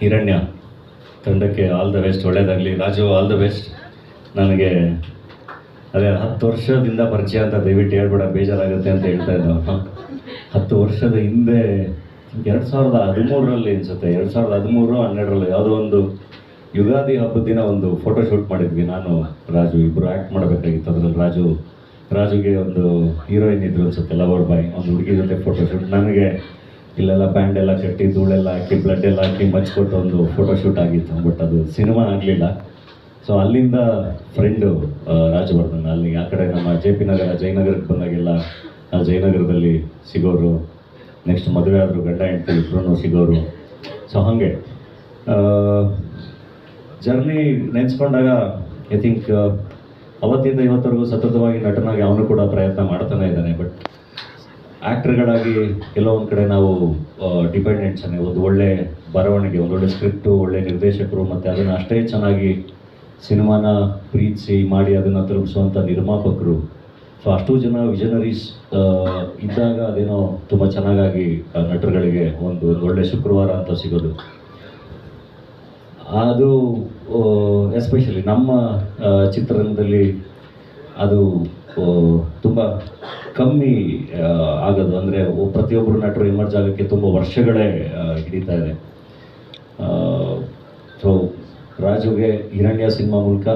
ಹಿರಣ್ಯ ತಂಡಕ್ಕೆ all the best ಒಳ್ಳೇದಾಗಲಿ. Raju all the best ನನಗೆ ಅದೇ ಹತ್ತು ವರ್ಷದಿಂದ ಪರಿಚಯ ಅಂತ ದಯವಿಟ್ಟು ಹೇಳ್ಬೇಡ, ಬೇಜಾರಾಗುತ್ತೆ ಅಂತ ಹೇಳ್ತಾ ಇದ್ದ ಹತ್ತು ವರ್ಷದ ಹಿಂದೆ, ಎರಡು ಸಾವಿರದ ಹದಿಮೂರರಲ್ಲಿ ಅನಿಸುತ್ತೆ. ಎರಡು ಸಾವಿರದ ಹದಿಮೂರು, ಹನ್ನೆರಡರಲ್ಲಿ ಯಾವುದೋ ಒಂದು ಯುಗಾದಿ ಹಬ್ಬದ ದಿನ ಒಂದು ಫೋಟೋ ಶೂಟ್ ಮಾಡಿದ್ವಿ ನಾನು, ರಾಜು. ಇಬ್ಬರು ಆ್ಯಕ್ಟ್ ಮಾಡಬೇಕಾಗಿತ್ತು ಅದರಲ್ಲಿ. ರಾಜು, ರಾಜುಗೆ ಒಂದು ಹೀರೋಯಿನ್ ಇದ್ರು ಅನ್ಸುತ್ತೆ ಲವರ್ ಬಾಯ್ ಒಂದು ಹುಡುಗಿ ಜೊತೆ ಫೋಟೋ ಶೂಟ್ ನನಗೆ ಇಲ್ಲೆಲ್ಲ ಬ್ಯಾಂಡ್ ಎಲ್ಲ ಕಟ್ಟಿ ಧೂಳೆಲ್ಲ ಹಾಕಿ ಬ್ಲಡ್ ಎಲ್ಲ ಹಾಕಿ ಮಚ್ಕೊಟ್ಟು ಒಂದು ಫೋಟೋ ಶೂಟ್ ಆಗಿತ್ತು ಬಟ್ ಅದು ಸಿನಿಮಾ ಆಗಲಿಲ್ಲ. ಸೊ ಅಲ್ಲಿಂದ ಫ್ರೆಂಡು ರಾಜವರ್ಧನ್, ಅಲ್ಲಿ ಆ ಕಡೆ ನಮ್ಮ ಜೆ ಪಿ ನಗರ, ಜಯನಗರಕ್ಕೆ ಬಂದಾಗೆಲ್ಲ ಜಯನಗರದಲ್ಲಿ ಸಿಗೋರು. ನೆಕ್ಸ್ಟ್ ಮದುವೆ ಆದರು ಗಂಡ, ಹೆಂಡತಿ ಇಬ್ಬರೂ ಸಿಗೋರು. ಸೊ ಹಾಗೆ ಜರ್ನಿ ನೆನೆಸ್ಕೊಂಡಾಗ ಐ ಥಿಂಕ್ ಅವತ್ತಿಂದ ಇವತ್ತರೆಗೂ ಸತತವಾಗಿ ನಟನಾಗಿ ಅವನು ಕೂಡ ಪ್ರಯತ್ನ ಮಾಡ್ತಾನೆ ಇದ್ದಾನೆ. ಬಟ್ ಆ್ಯಕ್ಟರ್ಗಳಾಗಿ ಕೆಲವೊಂದು ಕಡೆ ನಾವು ಡಿಪೆಂಡೆಂಟ್ಸ್ ಒಂದು ಒಳ್ಳೆ ಬರವಣಿಗೆ ಒಂದು ಒಳ್ಳೆ ಸ್ಕ್ರಿಪ್ಟು ಒಳ್ಳೆ ನಿರ್ದೇಶಕರು ಮತ್ತು ಅದನ್ನು ಅಷ್ಟೇ ಚೆನ್ನಾಗಿ ಸಿನಿಮಾನ ಪ್ರೀತಿಸಿ ಮಾಡಿ ಅದನ್ನು ತಲುಪಿಸುವಂಥ ನಿರ್ಮಾಪಕರು. ಸೊ ಅಷ್ಟು ಜನ ವಿಷನರೀಸ್ ಇದ್ದಾಗ ಅದೇನೋ ತುಂಬ ಚೆನ್ನಾಗಾಗಿ ಆ, ನಟರುಗಳಿಗೆ ಒಂದು ಒಳ್ಳೆ ಶುಕ್ರವಾರ ಅಂತ ಸಿಗೋದು. ಅದು ಎಸ್ಪೆಷಲಿ ನಮ್ಮ ಚಿತ್ರರಂಗದಲ್ಲಿ ಅದು ತುಂಬ ಕಮ್ಮಿ ಆಗೋದು. ಅಂದರೆ ಪ್ರತಿಯೊಬ್ಬರು ನಟರು ಎಮರ್ಜ್ ಆಗೋಕ್ಕೆ ತುಂಬ ವರ್ಷಗಳೇ ಹಿಡಿತಾ ಇದೆ. ಸೊ ರಾಜುಗೆ ಹಿರಣ್ಯ ಸಿನಿಮಾ ಮೂಲಕ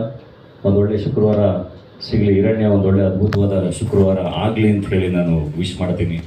ಒಂದೊಳ್ಳೆ ಶುಕ್ರವಾರ ಸಿಗಲಿ. ಹಿರಣ್ಯ ಒಂದೊಳ್ಳೆ ಅದ್ಭುತವಾದ ಶುಕ್ರವಾರ ಆಗಲಿ ಅಂತ ಹೇಳಿ ನಾನು ವಿಶ್ ಮಾಡ್ತೀನಿ.